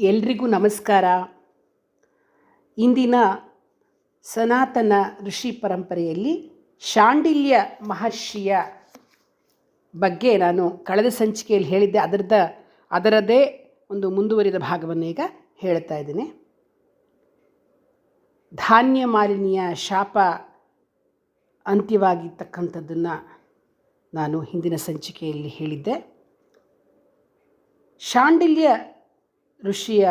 ಎಲ್ರಿಗೂ ನಮಸ್ಕಾರ. ಇಂದಿನ ಸನಾತನ ಋಷಿ ಪರಂಪರೆಯಲ್ಲಿ ಶಾಂಡಿಲ್ಯ ಮಹರ್ಷಿಯ ಬಗ್ಗೆ ನಾನು ಕಳೆದ ಸಂಚಿಕೆಯಲ್ಲಿ ಹೇಳಿದ್ದೆ. ಅದರದ ಅದರದೇ ಒಂದು ಮುಂದುವರಿದ ಭಾಗವನ್ನು ಈಗ ಹೇಳ್ತಾ ಇದ್ದೀನಿ. ಧಾನ್ಯ ಮಾಲಿನ್ಯ ಶಾಪ ಅಂತ್ಯವಾಗಿರ್ತಕ್ಕಂಥದ್ದನ್ನು ನಾನು ಹಿಂದಿನ ಸಂಚಿಕೆಯಲ್ಲಿ ಹೇಳಿದ್ದೆ. ಶಾಂಡಿಲ್ಯ ಋಷಿಯ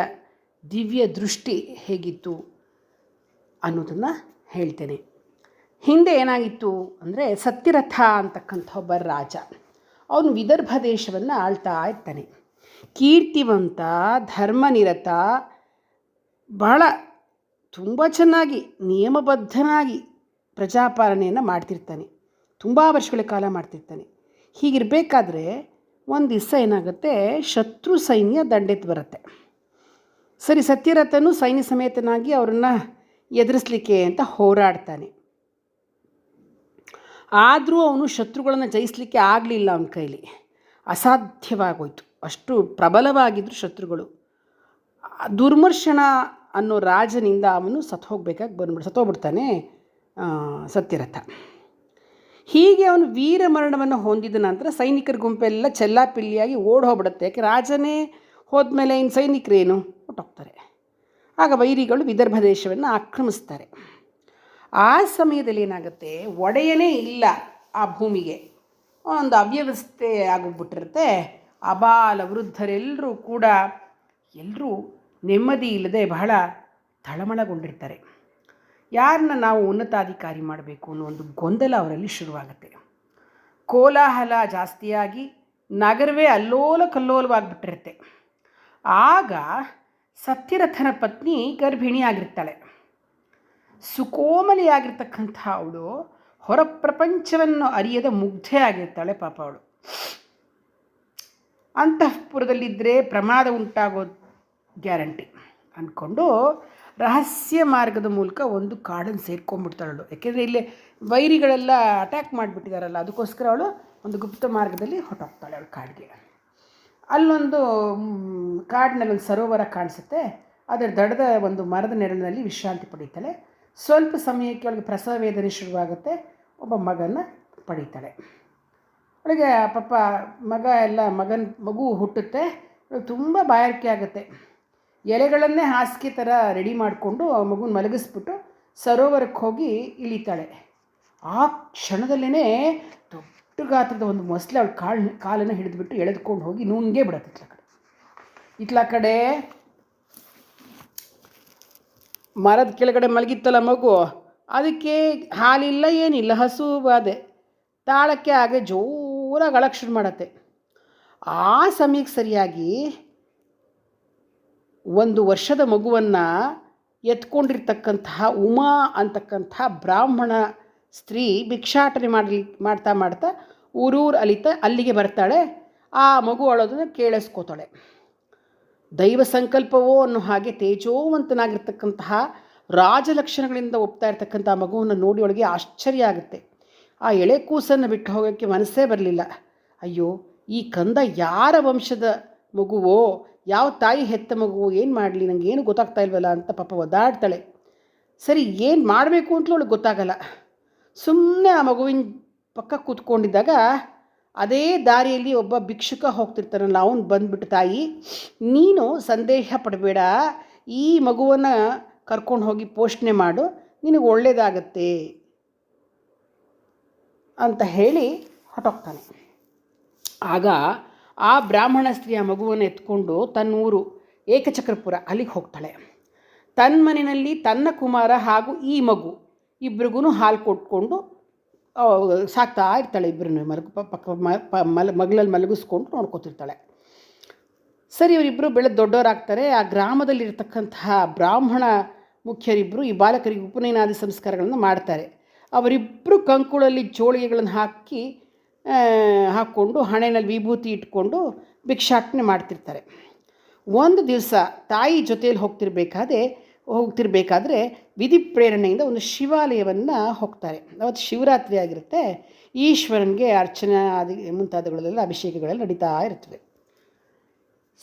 ದಿವ್ಯ ದೃಷ್ಟಿ ಹೇಗಿತ್ತು ಅನ್ನೋದನ್ನು ಹೇಳ್ತೇನೆ. ಹಿಂದೆ ಏನಾಗಿತ್ತು ಅಂದರೆ ಸತ್ಯರಥ ಅಂತಕ್ಕಂಥ ಒಬ್ಬ ರಾಜ, ಅವನು ವಿದರ್ಭ ದೇಶವನ್ನು ಆಳ್ತಾ ಇರ್ತಾನೆ. ಕೀರ್ತಿವಂತ, ಧರ್ಮನಿರತ, ಬಹಳ ತುಂಬ ಚೆನ್ನಾಗಿ ನಿಯಮಬದ್ಧನಾಗಿ ಪ್ರಜಾಪಾಲನೆಯನ್ನು ಮಾಡ್ತಿರ್ತಾನೆ. ತುಂಬ ವರ್ಷಗಳ ಕಾಲ ಮಾಡ್ತಿರ್ತಾನೆ. ಹೀಗಿರಬೇಕಾದ್ರೆ ಒಂದು ದಿವಸ ಏನಾಗುತ್ತೆ, ಶತ್ರು ಸೈನ್ಯ ದಂಡೆತ್ತು ಬರುತ್ತೆ. ಸರಿ, ಸತ್ಯರಥನು ಸೈನ್ಯ ಸಮೇತನಾಗಿ ಅವರನ್ನು ಎದುರಿಸಲಿಕ್ಕೆ ಅಂತ ಹೋರಾಡ್ತಾನೆ. ಆದರೂ ಅವನು ಶತ್ರುಗಳನ್ನು ಜಯಿಸಲಿಕ್ಕೆ ಆಗಲಿಲ್ಲ ಅವನ ಕೈಲಿ. ಅಸಾಧ್ಯವಾಗೋಯ್ತು. ಅಷ್ಟು ಪ್ರಬಲವಾಗಿದ್ದರು ಶತ್ರುಗಳು. ದುರ್ಮರ್ಷಣ ಅನ್ನೋ ರಾಜನಿಂದ ಅವನು ಸತ್ತು ಹೋಗ್ಬೇಕಾಗಿ ಬಂದ್ಬಿಡು ಸತ್ತೋಗ್ಬಿಡ್ತಾನೆ ಸತ್ಯರಥ. ಹೀಗೆ ಅವನು ವೀರ ಮರಣವನ್ನು ಹೊಂದಿದ ನಂತರ ಸೈನಿಕರ ಗುಂಪೆಲ್ಲ ಚೆಲ್ಲಾಪಿಲ್ಲಿಯಾಗಿ ಓಡ್ ಹೋಗ್ಬಿಡುತ್ತೆ. ಯಾಕೆ? ರಾಜನೇ ಹೋದ್ಮೇಲೆ ಇನ್ನು ಸೈನಿಕರೇನು? ಹೊಟ್ಟೋಗ್ತಾರೆ. ಆಗ ವೈರಿಗಳು ವಿದರ್ಭ ದೇಶವನ್ನು ಆಕ್ರಮಿಸ್ತಾರೆ. ಆ ಸಮಯದಲ್ಲಿ ಏನಾಗುತ್ತೆ? ಒಡೆಯನೇ ಇಲ್ಲ ಆ ಭೂಮಿಗೆ. ಒಂದು ಅವ್ಯವಸ್ಥೆ ಆಗೋಗ್ಬಿಟ್ಟಿರುತ್ತೆ. ಅಬಾಲ ವೃದ್ಧರೆಲ್ಲರೂ ಕೂಡ ಎಲ್ಲರೂ ನೆಮ್ಮದಿ ಇಲ್ಲದೆ ಬಹಳ ತಳಮಳಗೊಂಡಿರ್ತಾರೆ. ಯಾರನ್ನ ನಾವು ಉನ್ನತಾಧಿಕಾರಿ ಮಾಡಬೇಕು ಅನ್ನೋ ಒಂದು ಗೊಂದಲ ಅವರಲ್ಲಿ ಶುರುವಾಗುತ್ತೆ. ಕೋಲಾಹಲ ಜಾಸ್ತಿಯಾಗಿ ನಗರವೇ ಅಲ್ಲೋಲ ಕಲ್ಲೋಲವಾಗಿಬಿಟ್ಟಿರುತ್ತೆ ಆಗ ಸತ್ಯರಥನ ಪತ್ನಿ ಗರ್ಭಿಣಿಯಾಗಿರ್ತಾಳೆ. ಸುಕೋಮಲಿಯಾಗಿರ್ತಕ್ಕಂಥ ಅವಳು ಹೊರ ಪ್ರಪಂಚವನ್ನು ಅರಿಯದ ಮುಗ್ಧೆ ಆಗಿರ್ತಾಳೆ ಪಾಪ ಅವಳು. ಅಂತಃಪುರದಲ್ಲಿದ್ದರೆ ಪ್ರಮಾದ ಉಂಟಾಗೋ ಗ್ಯಾರಂಟಿ ಅಂದ್ಕೊಂಡು ರಹಸ್ಯ ಮಾರ್ಗದ ಮೂಲಕ ಒಂದು ಕಾಡನ್ನು ಸೇರ್ಕೊಂಡ್ಬಿಡ್ತಾಳು ಯಾಕೆಂದರೆ ಇಲ್ಲಿ ವೈರಿಗಳೆಲ್ಲ ಅಟ್ಯಾಕ್ ಮಾಡಿಬಿಟ್ಟಿದಾರಲ್ಲ, ಅದಕ್ಕೋಸ್ಕರ ಅವಳು ಒಂದು ಗುಪ್ತ ಮಾರ್ಗದಲ್ಲಿ ಹೊಟ್ಟೋಗ್ತಾಳೆ ಅವಳು ಕಾಡಿಗೆ. ಅಲ್ಲೊಂದು ಕಾಡಿನಲ್ಲಿ ಒಂದು ಸರೋವರ ಕಾಣಿಸುತ್ತೆ. ಅದರ ದಡದ ಒಂದು ಮರದ ನೆರಳಿನಲ್ಲಿ ವಿಶ್ರಾಂತಿ ಪಡೀತಾಳೆ ಸ್ವಲ್ಪ ಸಮಯಕ್ಕೆ ಅವಳಿಗೆ ಪ್ರಸವ ವೇದನೆ ಶುರುವಾಗುತ್ತೆ. ಒಬ್ಬ ಮಗನ ಪಡೀತಾಳೆ ಅವಳಿಗೆ ಪಾಪ ಮಗ ಎಲ್ಲ, ಮಗನ ಮಗು ಹುಟ್ಟುತ್ತೆ. ತುಂಬ ಬಾಯಾರಿಕೆ ಆಗುತ್ತೆ. ಎಲೆಗಳನ್ನೇ ಹಾಸಿಗೆ ಥರ ರೆಡಿ ಮಾಡಿಕೊಂಡು ಆ ಮಗುನ ಮಲಗಿಸ್ಬಿಟ್ಟು ಸರೋವರಕ್ಕೆ ಹೋಗಿ ಇಳಿತಾಳೆ. ಆ ಕ್ಷಣದಲ್ಲೇ ದೊಡ್ಡ ಗಾತ್ರದ ಒಂದು ಮೊಸಳೆ ಅವಳು ಕಾಳು, ಕಾಲನ್ನು ಹಿಡಿದುಬಿಟ್ಟು ಎಳೆದುಕೊಂಡು ಹೋಗಿ ನುಂಗೇ ಬಿಡತ್ತೆ ಇತ್ಲ ಕಡೆ. ಇತ್ಲ ಕಡೆ ಮರದ ಕೆಳಗಡೆ ಮಲಗಿತ್ತಲ್ಲ ಮಗು? ಅದಕ್ಕೆ ಹಾಲಿಲ್ಲ, ಏನಿಲ್ಲ ಹಸು ಬಾದೆ ತಾಳಕ್ಕೆ ಹಾಗೆ ಜೋರಾಗಿ ಅಳಕ್ಕೆ ಶುರು ಮಾಡತ್ತೆ. ಆ ಸಮಯಕ್ಕೆ ಸರಿಯಾಗಿ ಒಂದು ವರ್ಷದ ಮಗುವನ್ನು ಎತ್ಕೊಂಡಿರ್ತಕ್ಕಂತಹ ಉಮಾ ಅಂತಕ್ಕಂಥ ಬ್ರಾಹ್ಮಣ ಸ್ತ್ರೀ ಭಿಕ್ಷಾಟನೆ ಮಾಡಲಿ, ಮಾಡ್ತಾ ಮಾಡ್ತಾ ಊರೂರು ಅಲಿತ ಅಲ್ಲಿಗೆ ಬರ್ತಾಳೆ. ಆ ಮಗು ಅಳೋದನ್ನು ಕೇಳಿಸ್ಕೋತಾಳೆ. ದೈವ ಸಂಕಲ್ಪವೋ ಅನ್ನೋ ಹಾಗೆ ತೇಜೋವಂತನಾಗಿರ್ತಕ್ಕಂತಹ ರಾಜಲಕ್ಷಣಗಳಿಂದ ಒಪ್ತಾ ಇರ್ತಕ್ಕಂಥ ಮಗುವನ್ನು ನೋಡಿ ಒಳಗೆ ಆಶ್ಚರ್ಯ ಆಗುತ್ತೆ. ಆ ಎಳೆ ಕೂಸನ್ನು ಬಿಟ್ಟು ಹೋಗೋಕ್ಕೆ ಮನಸ್ಸೇ ಬರಲಿಲ್ಲ. ಅಯ್ಯೋ, ಈ ಕಂದ ಯಾರ ವಂಶದ ಮಗುವೋ, ಯಾವ ತಾಯಿ ಹೆತ್ತ ಮಗುವೋ, ಏನು ಮಾಡಲಿ ನನಗೇನು ಗೊತ್ತಾಗ್ತಾ ಇಲ್ವಲ್ಲ ಅಂತ ಪಾಪ ಒದ್ದಾಡ್ತಾಳೆ. ಸರಿ, ಏನು ಮಾಡಬೇಕು ಅಂತಲೂ ಅವಳಿಗೆ ಗೊತ್ತಾಗಲ್ಲ. ಸುಮ್ಮನೆ ಆ ಮಗುವಿನ ಪಕ್ಕ ಕೂತ್ಕೊಂಡಿದ್ದಾಗ ಅದೇ ದಾರಿಯಲ್ಲಿ ಒಬ್ಬ ಭಿಕ್ಷುಕ ಹೋಗ್ತಿರ್ತಾನಲ್ಲ, ಅವನು ಬಂದ್ಬಿಟ್ಟು ತಾಯಿ, ನೀನು ಸಂದೇಹ ಪಡಬೇಡ, ಈ ಮಗುವನ್ನು ಕರ್ಕೊಂಡು ಹೋಗಿ ಪೋಷಣೆ ಮಾಡು, ನಿನಗೆ ಒಳ್ಳೆಯದಾಗತ್ತೆ ಅಂತ ಹೇಳಿ ಹೊಟ್ಟೋಗ್ತಾನೆ ಆಗ ಆ ಬ್ರಾಹ್ಮಣ ಸ್ತ್ರೀಯ ಮಗುವನ್ನು ಎತ್ಕೊಂಡು ತನ್ನ ಊರು ಏಕಚಕ್ರಪುರ ಅಲ್ಲಿಗೆ ಹೋಗ್ತಾಳೆ. ತನ್ನ ಮನೆಯಲ್ಲಿ ತನ್ನ ಕುಮಾರ ಹಾಗೂ ಈ ಮಗು. ಇಬ್ರಿಗೂ ಹಾಲು ಕೊಟ್ಕೊಂಡು ಸಾಕ್ತಾ ಇರ್ತಾಳೆ ಇಬ್ಬರನ್ನು ಮಲಗು ಪಕ್ಕ ಮಲ ಮಗಳಲ್ಲಿ ಮಲಗಿಸ್ಕೊಂಡು ನೋಡ್ಕೊತಿರ್ತಾಳೆ. ಸರಿ ಇವರಿಬ್ಬರು ಬೆಳೆದು ದೊಡ್ಡವರಾಗ್ತಾರೆ ಆ ಗ್ರಾಮದಲ್ಲಿರ್ತಕ್ಕಂತಹ ಬ್ರಾಹ್ಮಣ ಮುಖ್ಯರಿಬ್ಬರು ಈ ಬಾಲಕರಿಗೆ ಉಪನಯನಾದಿ ಸಂಸ್ಕಾರಗಳನ್ನು ಮಾಡ್ತಾರೆ. ಅವರಿಬ್ಬರು ಕಂಕುಳಲ್ಲಿ ಜೋಳಿಗೆಗಳನ್ನು ಹಾಕಿ ಹಾಕ್ಕೊಂಡು ಹಣೆಯಲ್ಲಿ ವಿಭೂತಿ ಇಟ್ಕೊಂಡು ಭಿಕ್ಷಾಟನೆ ಮಾಡ್ತಿರ್ತಾರೆ. ಒಂದು ದಿವಸ ತಾಯಿ ಜೊತೆಯಲ್ಲಿ ಹೋಗ್ತಿರ್ಬೇಕಾದ್ರೆ ಹೋಗ್ತಿರ್ಬೇಕಾದ್ರೆ ವಿಧಿ ಪ್ರೇರಣೆಯಿಂದ ಒಂದು ಶಿವಾಲಯವನ್ನು ಹೋಗ್ತಾರೆ. ಅವತ್ತು ಶಿವರಾತ್ರಿ ಆಗಿರುತ್ತೆ. ಈಶ್ವರನಿಗೆ ಅರ್ಚನೆ ಆದಿ ಮುಂತಾದವುಗಳೆಲ್ಲ ಅಭಿಷೇಕಗಳೆಲ್ಲ ನಡೀತಾ ಇರ್ತವೆ.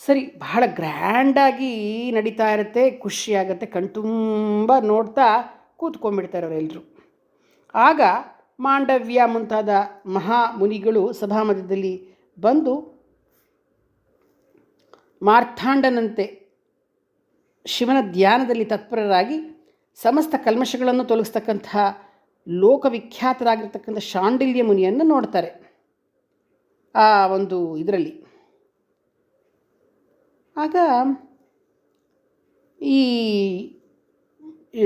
ಸರಿ, ಬಹಳ ಗ್ರ್ಯಾಂಡಾಗಿ ನಡೀತಾ ಇರುತ್ತೆ ಖುಷಿಯಾಗತ್ತೆ ಕಣ್ತುಂಬ ನೋಡ್ತಾ ಕೂತ್ಕೊಂಡ್ಬಿಡ್ತಾರೆ ಅವರೆಲ್ಲರೂ ಆಗ ಮಾಂಡವ್ಯ ಮುಂತಾದ ಮಹಾ ಮುನಿಗಳು ಸಭಾಮಧ್ಯದಲ್ಲಿ ಬಂದು ಮಾರ್ಥಾಂಡನಂತೆ ಶಿವನ ಧ್ಯಾನದಲ್ಲಿ ತತ್ಪರರಾಗಿ ಸಮಸ್ತ ಕಲ್ಮಶಗಳನ್ನು ತೊಲಗಿಸ್ತಕ್ಕಂತಹ ಲೋಕವಿಖ್ಯಾತರಾಗಿರ್ತಕ್ಕಂಥ ಶಾಂಡಿಲ್ಯ ಮುನಿಯನ್ನು ನೋಡ್ತಾರೆ. ಆ ಒಂದು ಇದರಲ್ಲಿ. ಆಗ ಈ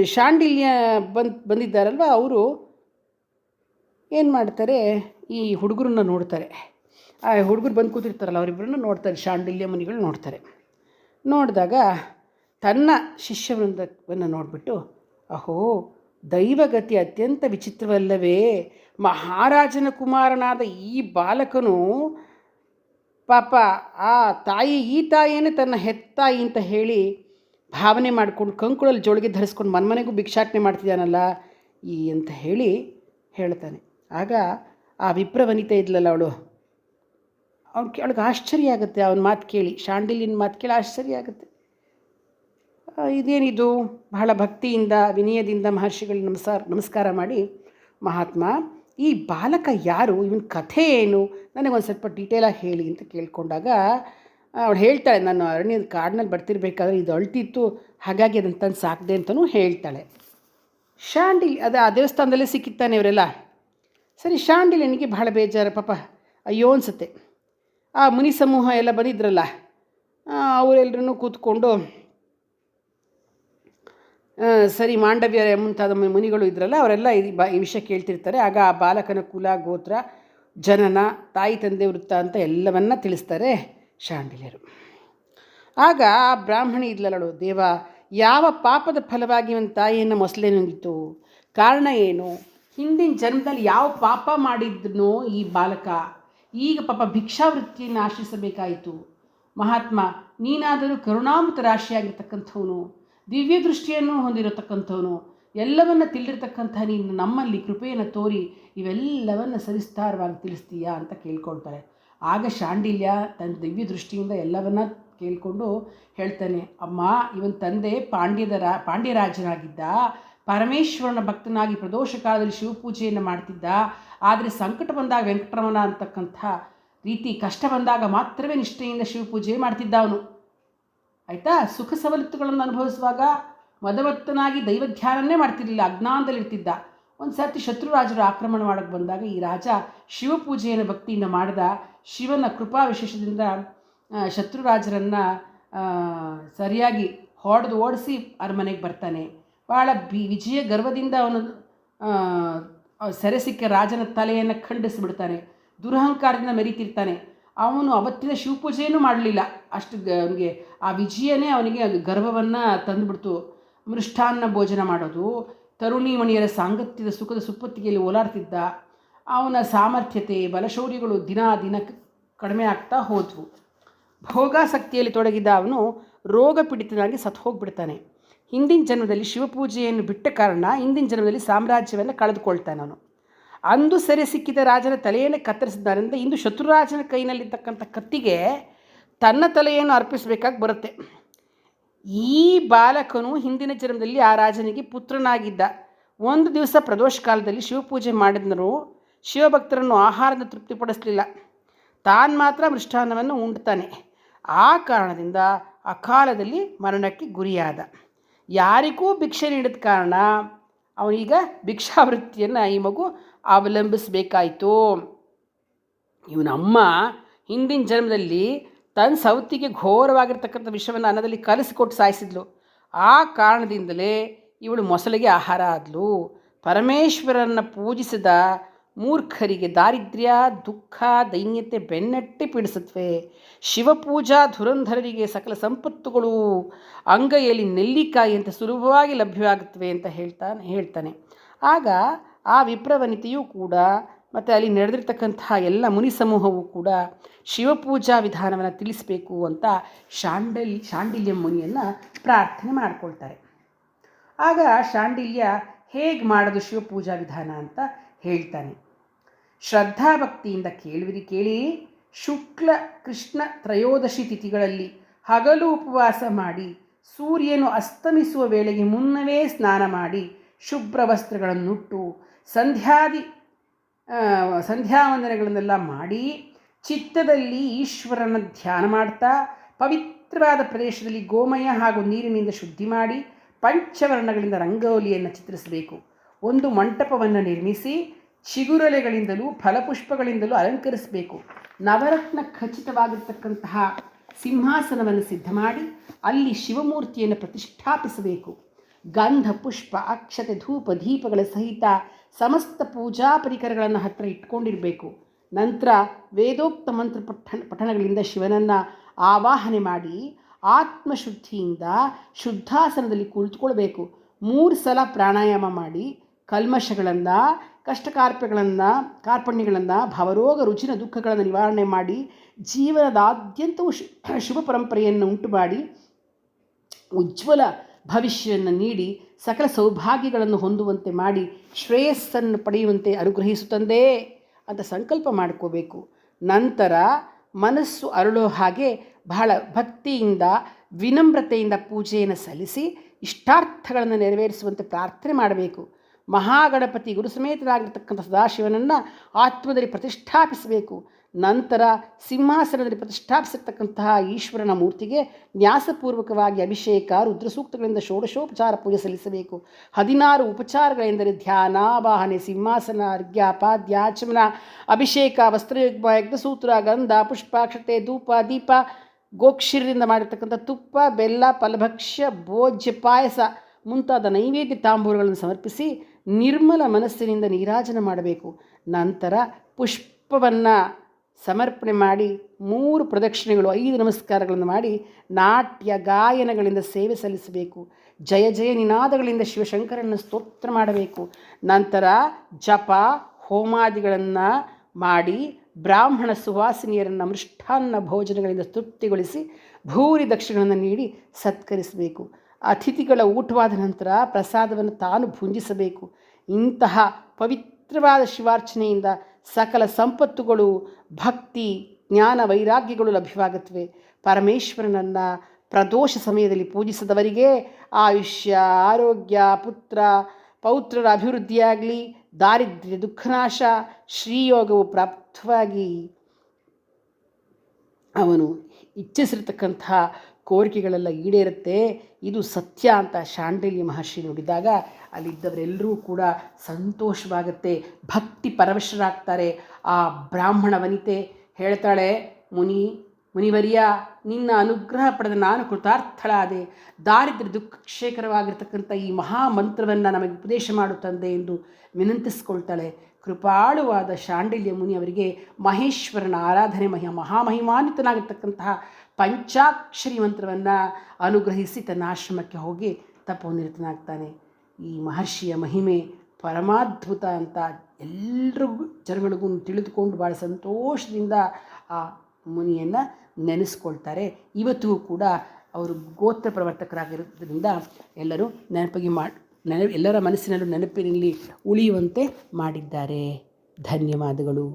ಶಾಂಡಿಲ್ಯ ಬಂದು ಬಂದಿದ್ದಾರಲ್ವ ಅವರು? ಏನು ಮಾಡ್ತಾರೆ? ಈ ಹುಡುಗರನ್ನ ನೋಡ್ತಾರೆ. ಆ ಹುಡುಗರು ಬಂದು ಕೂತಿರ್ತಾರಲ್ಲ ಅವರಿಬ್ಬರನ್ನು ನೋಡ್ತಾರೆ, ಶಾಂಡಿಲ್ಯ ಮುನಿಗಳು ನೋಡ್ತಾರೆ. ನೋಡಿದಾಗ ತನ್ನ ಶಿಷ್ಯವೃಂದವನ್ನು ನೋಡಿಬಿಟ್ಟು, ಅಹೋ, ದೈವಗತಿ ಅತ್ಯಂತ ವಿಚಿತ್ರವಲ್ಲವೇ. ಮಹಾರಾಜನ ಕುಮಾರನಾದ ಈ ಬಾಲಕನು, ಪಾಪ, ಆ ತಾಯಿ, ಈ ತಾಯಿಯೇ ತನ್ನ ಹೆತ್ತಾಯಿ ಅಂತ ಹೇಳಿ ಭಾವನೆ ಮಾಡ್ಕೊಂಡು ಕಂಕುಳಲ್ಲಿ ಜೋಳಿಗೆ ಧರಿಸ್ಕೊಂಡು ಮನ್ಮನೆಗೂ ಭಿಕ್ಷಾಟನೆ ಮಾಡ್ತಿದ್ದಾನಲ್ಲ ಈ ಅಂತ ಹೇಳಿ ಹೇಳ್ತಾನೆ. ಆಗ ಆ ವಿಪ್ರ ವಿಪ್ರವನಿತೆ ಇದ್ಲಲ್ಲ ಅವಳು, ಅವ್ನು ಅವಳಿಗೆ ಆಶ್ಚರ್ಯ ಆಗುತ್ತೆ, ಅವನ ಮಾತು ಕೇಳಿ. ಶಾಂಡಿಲಿನ ಮಾತು ಕೇಳಿ ಆಶ್ಚರ್ಯ ಆಗುತ್ತೆ. ಇದೇನಿದು? ಬಹಳ ಭಕ್ತಿಯಿಂದ, ವಿನಯದಿಂದ ಮಹರ್ಷಿಗಳು ನಮಸ್ಕಾರ ನಮಸ್ಕಾರ ಮಾಡಿ. ಮಹಾತ್ಮ, ಈ ಬಾಲಕ ಯಾರು? ಇವನ ಕಥೆ ಏನು? ನನಗೆ ಒಂದು ಸ್ವಲ್ಪ ಡೀಟೇಲಾಗಿ ಹೇಳಿ ಅಂತ ಕೇಳಿಕೊಂಡಾಗ, ಅವಳು ಹೇಳ್ತಾಳೆ, ನಾನು ಅರಣ್ಯದ ಕಾಡಿನಲ್ಲಿ ಬರ್ತಿರ್ಬೇಕಾದ್ರೆ ಇದು ಅಳ್ತಿತ್ತು, ಹಾಗಾಗಿ ಅದನ್ನು ತಂದು ಸಾಕಿದೆ ಅಂತಲೂ ಹೇಳ್ತಾಳೆ. ಶಾಂಡಿಲ್, ಅದು ಆ ದೇವಸ್ಥಾನದಲ್ಲೇ ಸಿಕ್ಕಿತ್ತಾನೆ ಇವರೆಲ್ಲ. ಸರಿ ಶಾಂಡಿಲ್ಯನಿಗೆ ಬಹಳ ಬೇಜಾರು, ಪಾಪ. ಅಯ್ಯೋ ಅನಿಸುತ್ತೆ. ಆ ಮುನಿ ಸಮೂಹ ಎಲ್ಲ ಬಂದಿದ್ರಲ್ಲ ಅವರೆಲ್ಲರೂ ಕೂತ್ಕೊಂಡು ಸರಿ ಮಾಂಡವ್ಯ ಮುಂತಾದ ಮುನಿಗಳು ಇದ್ರಲ್ಲ, ಅವರೆಲ್ಲ ಈ ಬಾ ವಿಷಯ ಕೇಳ್ತಿರ್ತಾರೆ. ಆಗ ಆ ಬಾಲಕನ ಕುಲ, ಗೋತ್ರ, ಜನನ, ತಾಯಿ, ತಂದೆ ವೃತ್ತ ಅಂತ ಎಲ್ಲವನ್ನ ತಿಳಿಸ್ತಾರೆ ಶಾಂಡಿಲ್ಯರು. ಆಗ ಆ ಬ್ರಾಹ್ಮಣಿ ಇದ್ಲಲ್ಲಳು ದೇವ, ಯಾವ ಪಾಪದ ಫಲವಾಗಿ ಒಂದು ತಾಯಿಯನ್ನು ಮೊಸಲೆ ನುಂಗಿತು ಕಾರಣ ಏನು? ಹಿಂದಿನ ಜನ್ಮದಲ್ಲಿ ಯಾವ ಪಾಪ ಮಾಡಿದ್ನೋ ಈ ಬಾಲಕ, ಈಗ ಪಾಪ ಭಿಕ್ಷಾವೃತ್ತಿಯನ್ನು ಆಶ್ರಯಿಸಬೇಕಾಯಿತು. ಮಹಾತ್ಮ, ನೀನಾದರೂ ಕರುಣಾಮೃತ ರಾಶಿಯಾಗಿರ್ತಕ್ಕಂಥವನು. ದಿವ್ಯ ದೃಷ್ಟಿಯನ್ನು ಹೊಂದಿರತಕ್ಕಂಥವನು, ಎಲ್ಲವನ್ನ ತಿಳಿದಿರ್ತಕ್ಕಂಥ ನೀನು ನಮ್ಮಲ್ಲಿ ಕೃಪೆಯನ್ನು ತೋರಿ ಇವೆಲ್ಲವನ್ನ ಸವಿಸ್ತಾರವಾಗಿ ತಿಳಿಸ್ತೀಯಾ ಅಂತ ಕೇಳ್ಕೊಳ್ತಾರೆ ಆಗ ಶಾಂಡಿಲ್ಯ ತನ್ನ ದಿವ್ಯ ದೃಷ್ಟಿಯಿಂದ ಎಲ್ಲವನ್ನ ಕೇಳಿಕೊಂಡು ಹೇಳ್ತಾನೆ, ಅಮ್ಮ, ಇವನ್ ತಂದೆ ಪಾಂಡ್ಯದ ರಾ ಪಾಂಡ್ಯರಾಜನಾಗಿದ್ದ, ಪರಮೇಶ್ವರನ ಭಕ್ತನಾಗಿ ಪ್ರದೋಷ ಕಾಲದಲ್ಲಿ ಶಿವಪೂಜೆಯನ್ನು ಮಾಡ್ತಿದ್ದ, ಆದರೆ ಸಂಕಟ ಬಂದಾಗ ವೆಂಕಟರಮಣ ಅಂತಕ್ಕಂಥ ರೀತಿ ಕಷ್ಟ ಬಂದಾಗ ಮಾತ್ರವೇ ನಿಷ್ಠೆಯಿಂದ ಶಿವಪೂಜೆ ಮಾಡ್ತಿದ್ದ ಅವನು ಆಯಿತಾ? ಸುಖ ಸವಲತ್ತುಗಳನ್ನು ಅನುಭವಿಸುವಾಗ ಮದವತ್ತನಾಗಿ ದೈವಧ್ಯಾನನ್ನೇ ಮಾಡ್ತಿರಲಿಲ್ಲ ಅಜ್ಞಾನದಲ್ಲಿರ್ತಿದ್ದ ಒಂದು ಸರ್ತಿ ಶತ್ರುರಾಜರು ಆಕ್ರಮಣ ಮಾಡೋಕ್ಕೆ ಬಂದಾಗ ಈ ರಾಜ ಶಿವಪೂಜೆಯನ್ನು ಭಕ್ತಿಯಿಂದ ಮಾಡಿದ. ಶಿವನ ಕೃಪಾ ವಿಶೇಷದಿಂದ ಶತ್ರುರಾಜರನ್ನು ಸರಿಯಾಗಿ ಹೊಡೆದು ಓಡಿಸಿ ಅರಮನೆಗೆ ಬರ್ತಾನೆ. ಭಾಳ ಬಿ, ವಿಜಯ ಗರ್ವದಿಂದ ಅವನು ಸೆರೆ ಸಿಕ್ಕ ರಾಜನ ತಲೆಯನ್ನು ಖಂಡಿಸಿಬಿಡ್ತಾನೆ. ದುರಹಂಕಾರದಿಂದ ಮೆರೀತಿರ್ತಾನೆ. ಅವನು ಅವತ್ತಿನ ಶಿವಪೂಜೆಯನ್ನು ಮಾಡಲಿಲ್ಲ. ಅಷ್ಟು ಅವನಿಗೆ ಆ ವಿಜಯನೇ ಅವನಿಗೆ ಗರ್ವವನ್ನು ತಂದುಬಿಡ್ತು. ಮೃಷ್ಟಾನ್ನ ಭೋಜನ ಮಾಡೋದು, ತರುಣಿ ಮಣಿಯರ ಸಾಂಗತ್ಯದ ಸುಖದ ಸುಪ್ಪತ್ತಿಗೆಯಲ್ಲಿ ಓಲಾಡ್ತಿದ್ದ, ಅವನ ಸಾಮರ್ಥ್ಯತೆ, ಬಲಶೌರ್ಯಗಳು ದಿನ ದಿನ ಕಡಿಮೆ ಆಗ್ತಾ ಹೋದ್ವು. ಭೋಗಾಸಕ್ತಿಯಲ್ಲಿ ತೊಡಗಿದ್ದ ಅವನು ರೋಗ ಪೀಡಿತನಾಗಿ ಸತ್ತು ಹೋಗ್ಬಿಡ್ತಾನೆ. ಹಿಂದಿನ ಜನ್ಮದಲ್ಲಿ ಶಿವಪೂಜೆಯನ್ನು ಬಿಟ್ಟ ಕಾರಣ ಹಿಂದಿನ ಜನ್ಮದಲ್ಲಿ ಸಾಮ್ರಾಜ್ಯವನ್ನು ಕಳೆದುಕೊಳ್ತಾನೆ ಅವನು. ಅಂದು ಸೆರೆ ಸಿಕ್ಕಿದ ರಾಜನ ತಲೆಯನ್ನು ಕತ್ತರಿಸಿದ್ದಾರಿಂದ ಇಂದು ಶತ್ರುರಾಜನ ಕೈನಲ್ಲಿರ್ತಕ್ಕಂಥ ಕತ್ತಿಗೆ ತನ್ನ ತಲೆಯನ್ನು ಅರ್ಪಿಸಬೇಕಾಗಿ ಬರುತ್ತೆ. ಈ ಬಾಲಕನು ಹಿಂದಿನ ಜನ್ಮದಲ್ಲಿ ಆ ರಾಜನಿಗೆ ಪುತ್ರನಾಗಿದ್ದ. ಒಂದು ದಿವಸ ಪ್ರದೋಷ ಕಾಲದಲ್ಲಿ ಶಿವಪೂಜೆ ಮಾಡಿದ್ರು ಶಿವಭಕ್ತರನ್ನು ಆಹಾರದ ತೃಪ್ತಿಪಡಿಸಲಿಲ್ಲ. ತಾನು ಮಾತ್ರ ಮೃಷ್ಟಾನ್ನವನ್ನು ಉಂಡ್ತಾನೆ. ಆ ಕಾರಣದಿಂದ ಅಕಾಲದಲ್ಲಿ ಮರಣಕ್ಕೆ ಗುರಿಯಾದ. ಯಾರಿಗೂ ಭಿಕ್ಷೆ ನೀಡಿದ ಕಾರಣ ಅವನೀಗ ಭಿಕ್ಷಾವೃತ್ತಿಯನ್ನು ಈ ಮಗು ಅವಲಂಬಿಸಬೇಕಾಯಿತು. ಇವನಮ್ಮ ಹಿಂದಿನ ಜನ್ಮದಲ್ಲಿ ತನ್ನ ಸೌತಿಗೆ ಘೋರವಾಗಿರ್ತಕ್ಕಂಥ ವಿಷಯವನ್ನು ಅನ್ನದಲ್ಲಿ ಕಲಿಸಿಕೊಟ್ಟು ಸಾಯಿಸಿದ್ಲು. ಆ ಕಾರಣದಿಂದಲೇ ಇವಳು ಮೊಸಲಿಗೆ ಆಹಾರ ಆದಳು ಪರಮೇಶ್ವರನ್ನು ಪೂಜಿಸಿದ ಮೂರ್ಖರಿಗೆ ದಾರಿದ್ರ್ಯ, ದುಃಖ, ದೈನ್ಯತೆ ಬೆನ್ನಟ್ಟಿ ಪೀಡಿಸುತ್ತವೆ. ಶಿವಪೂಜಾ ಧುರಂಧರರಿಗೆ ಸಕಲ ಸಂಪತ್ತುಗಳು ಅಂಗೈಯಲ್ಲಿ ನೆಲ್ಲಿಕಾಯಿ ಅಂತ ಸುಲಭವಾಗಿ ಲಭ್ಯವಾಗುತ್ತವೆ ಅಂತ ಹೇಳ್ತಾನೆ ಹೇಳ್ತಾನೆ. ಆಗ ಆ ವಿಪ್ರವನಿತೆಯೂ ಕೂಡ ಮತ್ತು ಅಲ್ಲಿ ನಡೆದಿರ್ತಕ್ಕಂತಹ ಎಲ್ಲ ಮುನಿ ಸಮೂಹವೂ ಕೂಡ ಶಿವಪೂಜಾ ವಿಧಾನವನ್ನು ತಿಳಿಸಬೇಕು ಅಂತ ಶಾಂಡಲ್, ಶಾಂಡಿಲ್ಯ ಮುನಿಯನ್ನು ಪ್ರಾರ್ಥನೆ ಮಾಡಿಕೊಳ್ತಾರೆ. ಆಗ ಶಾಂಡಿಲ್ಯ ಹೇಗೆ ಮಾಡೋದು ಶಿವಪೂಜಾ ವಿಧಾನ ಅಂತ ಹೇಳ್ತಾನೆ. ಶ್ರದ್ಧಾಭಕ್ತಿಯಿಂದ ಕೇಳುವಿರಿ ಕೇಳಿ. ಶುಕ್ಲ, ಕೃಷ್ಣ, ತ್ರಯೋದಶಿ ತಿಥಿಗಳಲ್ಲಿ ಹಗಲು ಉಪವಾಸ ಮಾಡಿ, ಸೂರ್ಯನು ಅಸ್ತಮಿಸುವ ವೇಳೆಗೆ ಮುನ್ನವೇ ಸ್ನಾನ ಮಾಡಿ, ಶುಭ್ರ ವಸ್ತ್ರಗಳನ್ನುಟ್ಟು, ಸಂಧ್ಯಾದಿ ಸಂಧ್ಯಾವಂದನೆಗಳನ್ನೆಲ್ಲ ಮಾಡಿ, ಚಿತ್ತದಲ್ಲಿ ಈಶ್ವರನ ಧ್ಯಾನ ಮಾಡ್ತಾ, ಪವಿತ್ರವಾದ ಪ್ರದೇಶದಲ್ಲಿ ಗೋಮಯ ಹಾಗೂ ನೀರಿನಿಂದ ಶುದ್ಧಿ ಮಾಡಿ, ಪಂಚವರ್ಣಗಳಿಂದ ರಂಗೋಲಿಯನ್ನು ಚಿತ್ರಿಸಬೇಕು. ಒಂದು ಮಂಟಪವನ್ನು ನಿರ್ಮಿಸಿ ಚಿಗುರಲೆಗಳಿಂದಲೂ ಫಲಪುಷ್ಪಗಳಿಂದಲೂ ಅಲಂಕರಿಸಬೇಕು. ನವರತ್ನ ಖಚಿತವಾಗಿರ್ತಕ್ಕಂತಹ ಸಿಂಹಾಸನವನ್ನು ಸಿದ್ಧ ಮಾಡಿ ಅಲ್ಲಿ ಶಿವಮೂರ್ತಿಯನ್ನು ಪ್ರತಿಷ್ಠಾಪಿಸಬೇಕು. ಗಂಧ ಪುಷ್ಪ ಅಕ್ಷತೆ, ಧೂಪ, ದೀಪಗಳ ಸಹಿತ ಸಮಸ್ತ ಪೂಜಾ ಪರಿಕರಗಳನ್ನು ಹತ್ತಿರ ಇಟ್ಕೊಂಡಿರಬೇಕು. ನಂತರ ವೇದೋಕ್ತ ಮಂತ್ರ ಪಠಣ ಪಠಣಗಳಿಂದ ಶಿವನನ್ನು ಆವಾಹನೆ ಮಾಡಿ ಆತ್ಮಶುದ್ಧಿಯಿಂದ ಶುದ್ಧಾಸನದಲ್ಲಿ ಕುಳಿತುಕೊಳ್ಬೇಕು. ಮೂರು ಸಲ ಪ್ರಾಣಾಯಾಮ ಮಾಡಿ ಕಲ್ಮಶಗಳನ್ನು ಕಷ್ಟಕಾರ್ಪಗಳನ್ನು, ಕಾರ್ಪಣ್ಯಗಳನ್ನು, ಭವರೋಗ ರುಚಿನ ದುಃಖಗಳನ್ನು ನಿವಾರಣೆ ಮಾಡಿ ಜೀವನದಾದ್ಯಂತವೂ ಶುಭ ಪರಂಪರೆಯನ್ನು ಉಂಟು ಮಾಡಿ ಉಜ್ವಲ ಭವಿಷ್ಯವನ್ನು ನೀಡಿ ಸಕಲ ಸೌಭಾಗ್ಯಗಳನ್ನು ಹೊಂದುವಂತೆ ಮಾಡಿ ಶ್ರೇಯಸ್ಸನ್ನು ಪಡೆಯುವಂತೆ ಅನುಗ್ರಹಿಸುತ್ತಂದೇ ಅಂತ ಸಂಕಲ್ಪ ಮಾಡ್ಕೋಬೇಕು. ನಂತರ ಮನಸ್ಸು ಅರಳೋ ಹಾಗೆ ಬಹಳ ಭಕ್ತಿಯಿಂದ, ವಿನಮ್ರತೆಯಿಂದ ಪೂಜೆಯನ್ನು ಸಲ್ಲಿಸಿ ಇಷ್ಟಾರ್ಥಗಳನ್ನು ನೆರವೇರಿಸುವಂತೆ ಪ್ರಾರ್ಥನೆ ಮಾಡಬೇಕು. ಮಹಾಗಣಪತಿ ಗುರುಸಮೇತರಾಗಿರ್ತಕ್ಕಂಥ ಸದಾಶಿವನನ್ನು ಆತ್ಮದಲ್ಲಿ ಪ್ರತಿಷ್ಠಾಪಿಸಬೇಕು. ನಂತರ ಸಿಂಹಾಸನದಲ್ಲಿ ಪ್ರತಿಷ್ಠಾಪಿಸಿರ್ತಕ್ಕಂತಹ ಈಶ್ವರನ ಮೂರ್ತಿಗೆ ನ್ಯಾಸಪೂರ್ವಕವಾಗಿ ಅಭಿಷೇಕ, ರುದ್ರಸೂಕ್ತಗಳಿಂದ ಷೋಡಶೋಪಚಾರ ಪೂಜೆ ಸಲ್ಲಿಸಬೇಕು. ಹದಿನಾರು ಉಪಚಾರಗಳೆಂದರೆ ಧ್ಯಾನ, ವಾಹನೆ, ಸಿಂಹಾಸನ ಅರ್ಘ್ಯ ಪಾದ್ಯ ಆಚಮನ ಅಭಿಷೇಕ, ವಸ್ತ್ರಯುಗ್ಮ, ಯಜ್ಞಸೂತ್ರ, ಗಂಧ, ಪುಷ್ಪಾಕ್ಷತೆ, ಧೂಪ, ದೀಪ, ಗೋಕ್ಷೀರದಿಂದ ಮಾಡಿರ್ತಕ್ಕಂಥ ತುಪ್ಪ, ಬೆಲ್ಲ, ಫಲಭಕ್ಷ್ಯ, ಭೋಜ್ಯ ಪಾಯಸ ಮುಂತಾದ ನೈವೇದ್ಯ ತಾಂಬೂರುಗಳನ್ನು ಸಮರ್ಪಿಸಿ ನಿರ್ಮಲ ಮನಸ್ಸಿನಿಂದ ನೀರಾಜನ ಮಾಡಬೇಕು. ನಂತರ ಪುಷ್ಪವನ್ನು ಸಮರ್ಪಣೆ ಮಾಡಿ ಮೂರು ಪ್ರದಕ್ಷಿಣೆಗಳು, ಐದು ನಮಸ್ಕಾರಗಳನ್ನು ಮಾಡಿ ನಾಟ್ಯ ಗಾಯನಗಳಿಂದ ಸೇವೆ ಸಲ್ಲಿಸಬೇಕು. ಜಯ ಜಯ ನಿನಾದಗಳಿಂದ ಶಿವಶಂಕರನ್ನು ಸ್ತೋತ್ರ ಮಾಡಬೇಕು. ನಂತರ ಜಪ, ಹೋಮಾದಿಗಳನ್ನು ಮಾಡಿ ಬ್ರಾಹ್ಮಣ ಸುವಾಸಿನಿಯರನ್ನು ಮೃಷ್ಟಾನ್ನ ಭೋಜನಗಳಿಂದ ತೃಪ್ತಿಗೊಳಿಸಿ ಭೂರಿ ದಕ್ಷಿಣಗಳನ್ನು ನೀಡಿ ಸತ್ಕರಿಸಬೇಕು. ಅತಿಥಿಗಳ ಊಟವಾದ ನಂತರ ಪ್ರಸಾದವನ್ನು ತಾನು ಭುಂಜಿಸಬೇಕು. ಇಂತಹ ಪವಿತ್ರವಾದ ಶಿವಾರ್ಚನೆಯಿಂದ ಸಕಲ ಸಂಪತ್ತುಗಳು, ಭಕ್ತಿ, ಜ್ಞಾನ, ವೈರಾಗ್ಯಗಳು ಲಭ್ಯವಾಗುತ್ತವೆ. ಪರಮೇಶ್ವರನನ್ನು ಪ್ರದೋಷ ಸಮಯದಲ್ಲಿ ಪೂಜಿಸಿದವರಿಗೆ ಆಯುಷ್ಯ, ಆರೋಗ್ಯ, ಪುತ್ರ, ಪೌತ್ರರ ಅಭಿವೃದ್ಧಿಯಾಗಲಿ, ದಾರಿದ್ರ್ಯ, ದುಃಖನಾಶ, ಶ್ರೀಯೋಗವು ಪ್ರಾಪ್ತವಾಗಿ ಅವನು ಇಚ್ಛಿಸಿರ್ತಕ್ಕಂತಹ ಕೋರಿಕೆಗಳೆಲ್ಲ ಈಡೇರುತ್ತೆ. ಇದು ಸತ್ಯ ಅಂತ ಶಾಂಡಿಲಿ ಮಹರ್ಷಿ ನೋಡಿದಾಗ ಅಲ್ಲಿದ್ದವರೆಲ್ಲರೂ ಕೂಡ ಸಂತೋಷವಾಗುತ್ತೆ, ಭಕ್ತಿ ಪರವಶರಾಗ್ತಾರೆ. ಆ ಬ್ರಾಹ್ಮಣ ವನಿತೆ ಹೇಳ್ತಾಳೆ, ಮುನಿ, ಮುನಿವರಿಯ, ನಿನ್ನ ಅನುಗ್ರಹ ಪಡೆದ ನಾನು ಕೃತಾರ್ಥಳಾದೆ. ದಾರಿದ್ರ ದುಃಖಕ್ಷೇಕರವಾಗಿರ್ತಕ್ಕಂಥ ಈ ಮಹಾಮಂತ್ರವನ್ನು ನಮಗೆ ಉಪದೇಶ ಮಾಡುತ್ತಂದೆ ತಂದೆ ಎಂದು ವಿನಂತಿಸ್ಕೊಳ್ತಾಳೆ. ಕೃಪಾಳುವಾದ ಶಾಂಡಿಲ್ಯ ಮುನಿ ಅವರಿಗೆ ಮಹೇಶ್ವರನ ಆರಾಧನೆ ಮಹಿ ಮಹಾಮಹಿಮಾನ್ವಿತನಾಗಿರ್ತಕ್ಕಂತಹ ಪಂಚಾಕ್ಷರಿ ಮಂತ್ರವನ್ನು ಅನುಗ್ರಹಿಸಿ ತನ್ನ ಆಶ್ರಮಕ್ಕೆ ಹೋಗಿ ತಪೋನಿರತನಾಗ್ತಾನೆ. ಈ ಮಹರ್ಷಿಯ ಮಹಿಮೆ ಪರಮಾದ್ಭುತ ಅಂತ ಎಲ್ರಿಗೂ ಜನಗಳಿಗೂ ತಿಳಿದುಕೊಂಡು ಭಾಳ ಸಂತೋಷದಿಂದ ಆ ಮುನಿಯನ್ನು ನೆನೆಸ್ಕೊಳ್ತಾರೆ. ಇವತ್ತಿಗೂ ಕೂಡ ಅವರು ಗೋತ್ರ ಪ್ರವರ್ತಕರಾಗಿರೋದ್ರಿಂದ ಎಲ್ಲರೂ ನೆನಪಿಗೆ ಮಾಡಿ ನೆನ, ಎಲ್ಲರ ಮನಸ್ಸಿನಲ್ಲೂ ನೆನಪಿನಲ್ಲಿ ಉಳಿಯುವಂತೆ ಮಾಡಿದ್ದಾರೆ. ಧನ್ಯವಾದಗಳು.